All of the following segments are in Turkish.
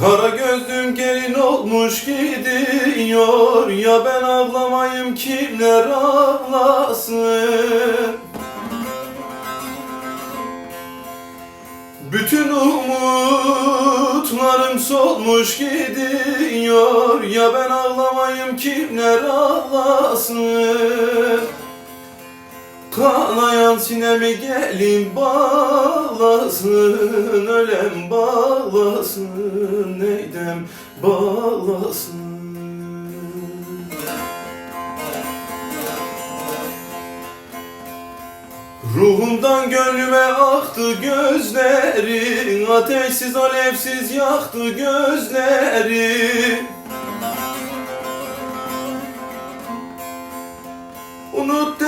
Kara gözlüm gelin olmuş gidiyor. Ya ben ağlamayım kimler ağlasın Bütün umutlarım solmuş gidiyor. Ya ben ağlamayım kimler ağlasın Kanayan sinemi gelin bağlasın Ölem bağlasın Neydem bağlasın Ruhumdan gönlüme aktı gözlerin Ateşsiz alevsiz yaktı gözlerin. Unut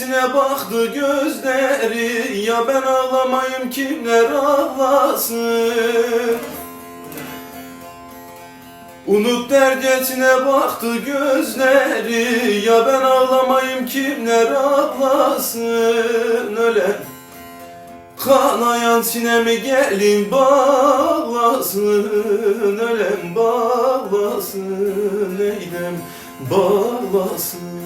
dercesine baktı gözleri Ya ben ağlamayım kimler ağlasın? Unut dercesine baktı gözleri Ya ben ağlamayım kimler ağlasın? Ölen Kanayan sinemi gelin bağlasın. Ölem bağlasın Eylem bağlasın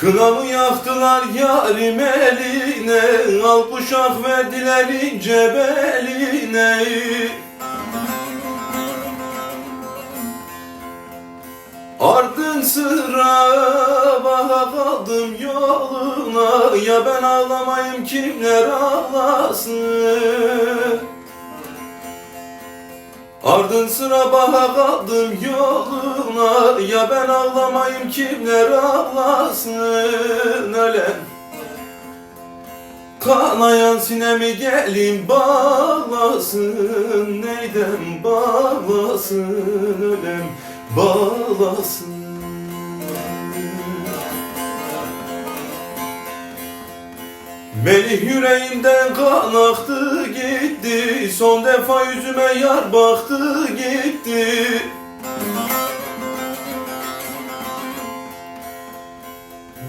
Kınamı yaktılar yarim eline Al kuşak verdiler ince beline. Ardın sıra baka kaldım yoluna Ya ben ağlamayım kimler ağlasın Ardın sıra baha kaldım yoluna. Ya ben ağlamayım kimler ağlasın? Ölen Kanayan sinemi gelin bağlasın. Neydem bağlasın? Ölen bağlasın. Melih yüreğimden kan aktı gitti Son defa yüzüme yar baktı gitti.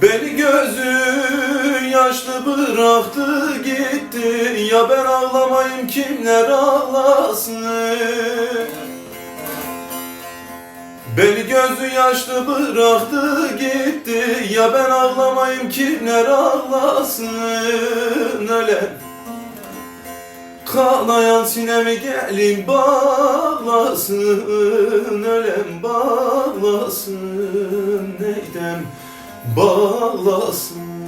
Beni gözü yaşlı bıraktı gitti. Ya ben ağlamayım kimler ağlasın? Beni gözü yaşlı bıraktı gitti. Ya ben ağlamayım kimler ağlasın? Ölen Kanayan sinemi gelin bağlasın Ölen bağlasın Neydem bağlasın